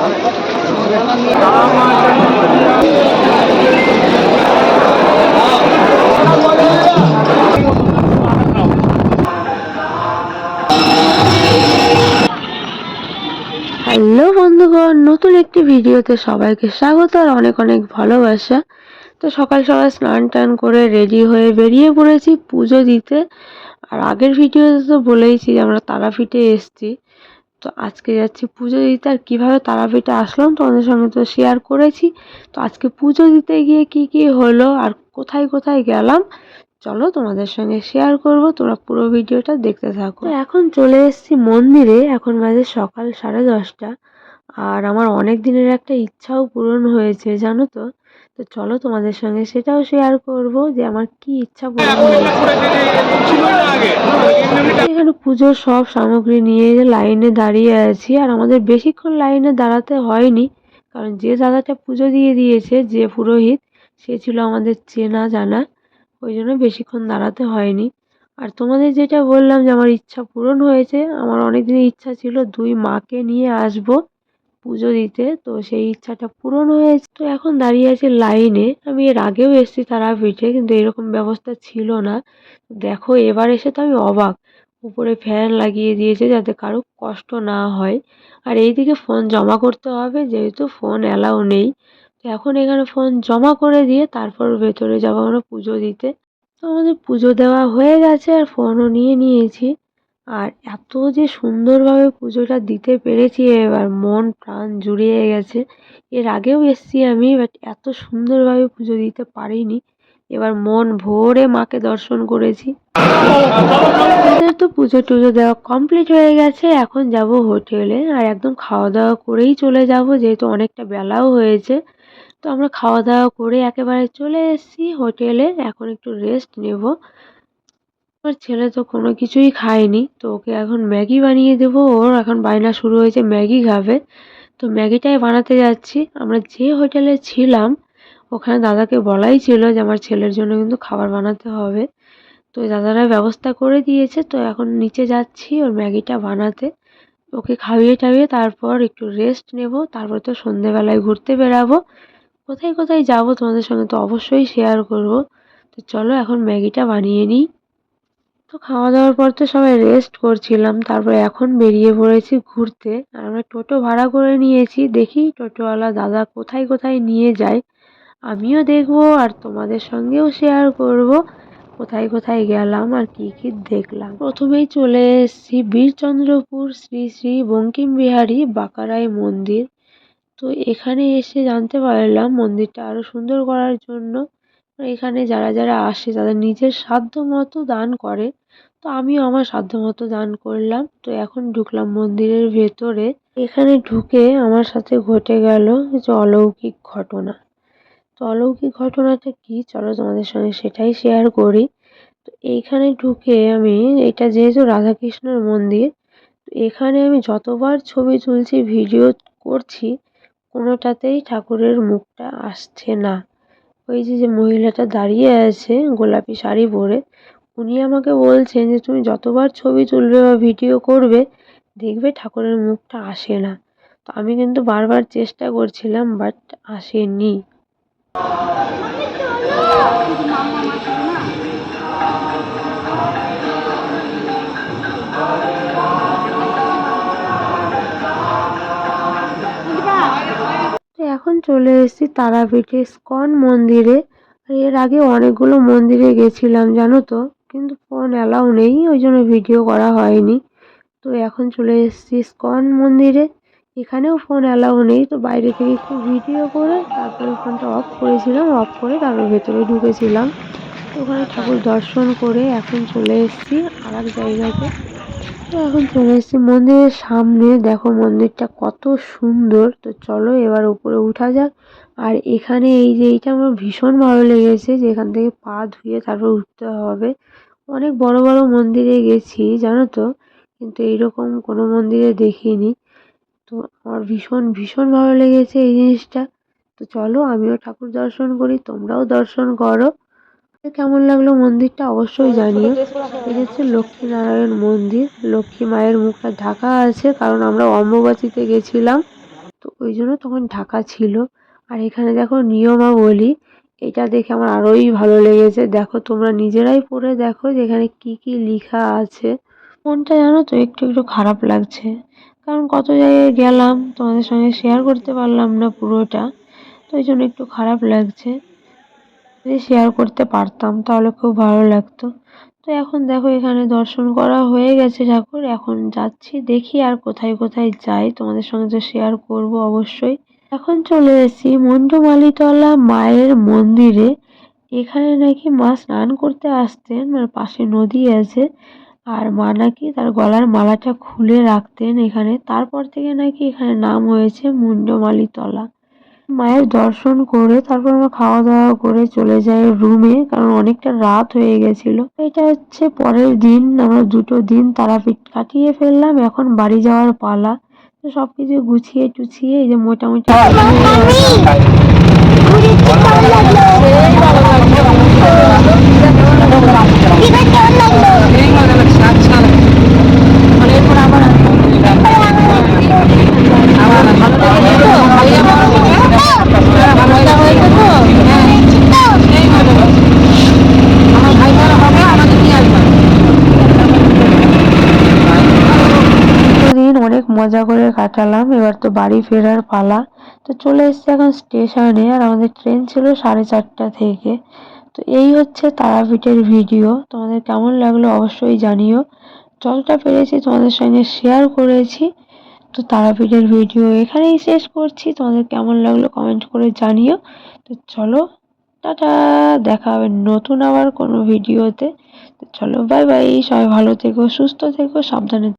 Hello বন্ধুগণ, নতুন একটি ভিডিওতে সবাইকে স্বাগত আর অনেক অনেক ভালোবাসা। তো সকাল সকাল স্নান টান করে রেডি হয়ে বেরিয়ে পড়েছি পুজো দিতে। আর আগের ভিডিওতে তো বলেইছি যে আমরা তারাপীঠে এসছি। তো আজকে যাচ্ছি পুজো দিতে, আর কীভাবে তারাপীঠে আসলাম তোমাদের সঙ্গে তো শেয়ার করেছি। তো আজকে পুজো দিতে গিয়ে কি কি হলো, আর কোথায় কোথায় গেলাম, চলো তোমাদের সঙ্গে শেয়ার করব। তোমরা পুরো ভিডিওটা দেখতে থাকো। এখন চলে এসেছি মন্দিরে, এখন বাজে সকাল সাড়ে দশটা। আর আমার অনেক দিনের একটা ইচ্ছাও পূরণ হয়েছে, জানো তো? তো চলো তোমাদের সঙ্গে সেটাও শেয়ার করব যে আমার কি ইচ্ছা পূরণ হয়েছে। এখানে পুজোর সব সামগ্রী নিয়ে লাইনে দাঁড়িয়ে আছি আর আমাদের বেশিক্ষণ লাইনে দাঁড়াতে হয়নি কারণ যে দাদাটা পুজো দিয়ে দিয়েছে যে পুরোহিত সে ছিল আমাদের চেনা জানা ওই জন্য বেশিক্ষণ দাঁড়াতে হয়নি। আর তোমাদের যেটা বললাম যে আমার ইচ্ছা পূরণ হয়েছে আমার অনেক দিনের ইচ্ছা ছিল দুই মাকে নিয়ে আসব। পুজো দিতে, তো সেই ইচ্ছাটা পূরণ হয়েছে। তো এখন দাঁড়িয়ে আছে লাইনে। আমি এর আগেও এসেছি তারাপীঠে, কিন্তু এরকম ব্যবস্থা ছিল না। দেখো, এবার এসে তো আমি অবাক। উপরে ফ্যান লাগিয়ে দিয়েছে যাতে কারও কষ্ট না হয়। আর এইদিকে ফোন জমা করতে হবে, যেহেতু ফোন অ্যালাউ নেই। তো এখন এখানে ফোন জমা করে দিয়ে তারপর ভেতরে যাব আমরা পুজো দিতে। তো আমাদের পুজো দেওয়া হয়ে গেছে আর ফোনও নিয়ে নিয়েছি। আর এত যে সুন্দরভাবে পুজোটা দিতে পেরেছি এবার, মন প্রাণ জুড়িয়ে গেছে। এর আগেও এসছি আমি বাট এত সুন্দরভাবে পুজো দিতে পারিনি। এবার মন ভরে মাকে দর্শন করেছি। তো পুজো টুজো দেওয়া কমপ্লিট হয়ে গেছে, এখন যাব হোটেলে। আর একদম খাওয়া দাওয়া করেই চলে যাব, যেহেতু অনেকটা বেলাও হয়েছে। তো আমরা খাওয়া দাওয়া করে একেবারে চলে এসেছি হোটেলে, এখন একটু রেস্ট নেব। আমার ছেলে তো কোনো কিছুই খায়নি, তো ওকে এখন ম্যাগি বানিয়ে দেব। ওর এখন বায়না শুরু হয়েছে ম্যাগি খাবে। তো ম্যাগিটাই বানাতে যাচ্ছি। আমরা যে হোটেলে ছিলাম, ওখানে দাদাকে বলাই ছিল যে আমার ছেলের জন্য কিন্তু খাবার বানাতে হবে। তো দাদারা ব্যবস্থা করে দিয়েছে, তো এখন নিচে যাচ্ছি ওর ম্যাগিটা বানাতে। ওকে খাইয়ে টাইয়ে তারপর একটু রেস্ট নেব, তারপর তো সন্ধেবেলায় ঘুরতে বেরাবো। কোথায় কোথায় যাব তোমাদের সঙ্গে তো অবশ্যই শেয়ার করব। তো চলো এখন ম্যাগিটা বানিয়ে নিই। তো খাওয়া দাওয়ার পর তো সবাই রেস্ট করছিলাম। তারপরে এখন বেরিয়ে পড়েছি ঘুরতে। আর আমরা টোটো ভাড়া করে নিয়েছি। দেখি টোটোওয়ালা দাদা কোথায় কোথায় নিয়ে যায়। আমিও দেখব আর তোমাদের সঙ্গেও শেয়ার করব কোথায় কোথায় গেলাম আর কি কি দেখলাম। প্রথমেই চলে এসেছি বীরচন্দ্রপুর শ্রী শ্রী বঙ্কিম বিহারী বাঁকারাই মন্দির। তো এখানে এসে জানতে পারলাম মন্দিরটা আরও সুন্দর করার জন্য। এখানে যারা যারা আসে, তাদের নিজের সাধ্য মতো দান করে। তো আমিও আমার সাধ্য মতো দান করলাম। তো এখন ঢুকলাম মন্দিরের ভেতরে। এখানে ঢুকে আমার সাথে ঘটে গেল যে অলৌকিক ঘটনা। তো অলৌকিক ঘটনাটা কি? চলো তোমাদের সঙ্গে সেটাই শেয়ার করি। তো এইখানে ঢুকে আমি, এটা যেহেতু রাধাকৃষ্ণের মন্দির, তো এখানে আমি যতবার ছবি তুলছি, ভিডিও করছি, কোনোটাতেই ঠাকুরের মুখটা আসছে না। ওই যে যে মহিলাটা দাঁড়িয়ে আছে গোলাপি শাড়ি পরে উনি আমাকে বলছেন যে তুমি যতবার ছবি তুলবে বা ভিডিও করবে দেখবে ঠাকুরের মুখটা আসে না তো আমি কিন্তু বারবার চেষ্টা করছিলাম বাট আসেনি চলে এসেছি তারাপীঠে স্কন মন্দিরে। এর আগে অনেকগুলো মন্দিরে গেছিলাম, জানো তো? কিন্তু ফোন অ্যালাউ নেই, ওই জন্য ভিডিও করা হয়নি। তো এখন চলে এসেছি স্কন মন্দিরে। এখানেও ফোন অ্যালাউ নেই, তো বাইরে থেকে একটু ভিডিও করে তারপরে ফোনটা অফ করেছিলাম অফ করে তারপর ভেতরে ঢুকেছিলাম। ওখানে ঠাকুর দর্শন করে এখন চলে এসেছি আর এক জায়গাতে। তো এখন চলে এসেছি মন্দিরের সামনে। দেখো মন্দিরটা কত সুন্দর। তো চলো এবার উপরে উঠা যাক। আর এখানে এই যে এইটা আমার ভীষণ ভালো লেগেছে যে এখান থেকে পা ধুয়ে তারপর উঠতে হবে। অনেক বড় বড় মন্দিরে গেছি, জানো তো? কিন্তু এইরকম কোনো মন্দিরে দেখিনি। তো আমার ভীষণ ভীষণ ভালো লেগেছে এই জিনিসটা। তো চলো আমিও ঠাকুর দর্শন করি, তোমরাও দর্শন করো। কেমন লাগল মন্দিরটা অবশ্যই জানিও। এটা হচ্ছে লক্ষ্মীনারায়ণ মন্দির লক্ষ্মী মায়ের মুখটা ঢাকা আছে কারণ আমরা অম্বুবাচীতে গেছিলাম। তো ওই জন্য তখন ঢাকা ছিল। আর এখানে দেখো নিয়মাবলী এটা দেখে আমার আরোই ভালো লেগেছে। দেখো তোমরা নিজেরাই পড়ে দেখো যে এখানে কি কি লেখা আছে। মনটা জানো তো একটু একটু খারাপ লাগছে। কারণ কত জায়গায় গেলাম তোমাদের সঙ্গে শেয়ার করতে পারলাম না পুরোটা। তো এই জন্য একটু খারাপ লাগছে। যদি শেয়ার করতে পারতাম, তাহলে খুব ভালো লাগতো। তো এখন দেখো, এখানে দর্শন করা হয়ে গেছে ঠাকুর। এখন যাচ্ছি, দেখি আর কোথায় কোথায় যাই। তোমাদের সঙ্গে তো শেয়ার করব অবশ্যই। এখন চলে এসেছি মন্ডমালিতলা মায়ের মন্দিরে। এখানে নাকি মা স্নান করতে আসতেন মানে পাশে নদী আছে। আর মা নাকি তার গলার মালাটা খুলে রাখতেন এখানে। তারপর থেকে নাকি এখানে নাম হয়েছে মুন্ডমালিতলা মায়ের দর্শন করে তারপর আমরা খাওয়া দাওয়া করে চলে যাই রুমে কারণ অনেকটা রাত হয়ে গেছিল এটা হচ্ছে পরের দিন আমরা দুটো দিন তারাপীঠ কাটিয়ে ফেললাম এখন বাড়ি যাওয়ার পালা তো সবকিছু গুছিয়ে টুছিয়ে এই যে মোটামুটি কাটালাম। এবার তো বাড়ি ফেরার পালা। তো চলে এসেছি এখন স্টেশনে আর আমাদের ট্রেন ছিল সাড়ে চারটা থেকে। তো এই হচ্ছে তারাপীঠের ভিডিও। তোমাদের কেমন লাগল অবশ্যই জানিও। যতটা পেরেছি, তোমাদের সঙ্গে শেয়ার করেছি। তো তারাপীঠের ভিডিও এখানেই শেষ করছি। তোমাদের কেমন লাগল কমেন্ট করে জানিও। তো চলো, টাটা। দেখা হবে নতুন আবার কোনো ভিডিওতে। তো চলো বাই বাই সবাই ভালো থেকো, সুস্থ থেকো, সাবধানে